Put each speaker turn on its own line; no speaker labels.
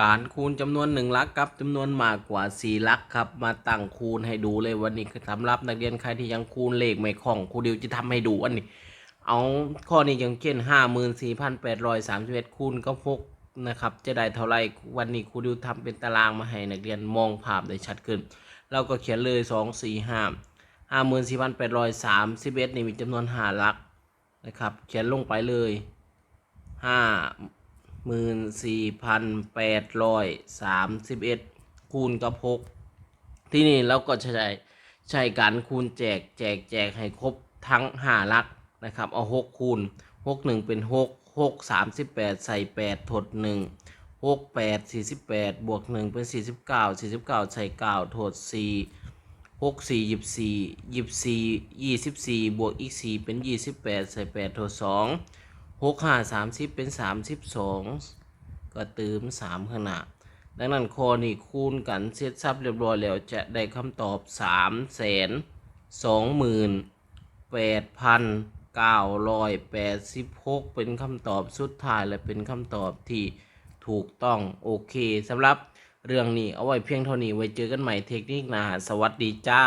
การคูณจำนวนหนึ่งหลักกับจำนวนมากกว่าสี่หลักครับ มาตั้งคูณให้ดูเลยวันนี้คือสำหรับนักเรียนใครที่ยังคูณเลขไม่คล่องครูดิวจะทำให้ดูอันนี้ เอาข้อนี้อย่างเช่นห้าหมื่นสี่พันแปดร้อยสามสิบเอ็ดคูณก็พกนะครับ จะได้เท่าไรวันนี้ครูดิวทำเป็นตารางมาให้นักเรียนมองภาพได้ชัดขึ้น เราก็เขียนเลยสองสี่ห้าห้าหมื่นสี่พันแปดร้อยสามสิบเอ็ดนี่มีจำนวนห้าหลักนะครับ เขียนลงไปเลยห้า หมื่นสี่พันแปดร้อยสามสิบเอ็ดคูณกับพกที่นี่เราก็ใช้ใช้การคูณแจกแจกแจกให้ครบทั้งห้าหลักนะครับ เอาหกคูณหกหนึ่งเป็นหกหกสามสิบแปดใส่แปดถดหนึ่งหกแปดสี่สิบแปดบวกหนึ่งเป็นสี่สิบเก้าสี่สิบเก้าใส่เก้าถดสี่หกสี่ยี่สิบสี่ยี่สิบสี่ยี่สิบสี่บวกอีกสี่เป็นยี่สิบแปดใส่แปดถดสอง หกห้าสามสิบเป็นสามสิบสองก็เติมสามขางหนาดดังนั้นข้อนี้คูณกันเสร็จสับเรียบร้อยแล้วจะได้คำตอบ3ามแสนสองหมื่นแปดพันเก้าร้อยแปดสิบหกเป็นคำตอบสุดท้ายและเป็นคำตอบที่ถูกต้องโอเคสำหรับเรื่องนี้เอาไว้เพียงเท่านี้ไว้เจอกันใหม่เทคนิคหนาสวัสดีจ้า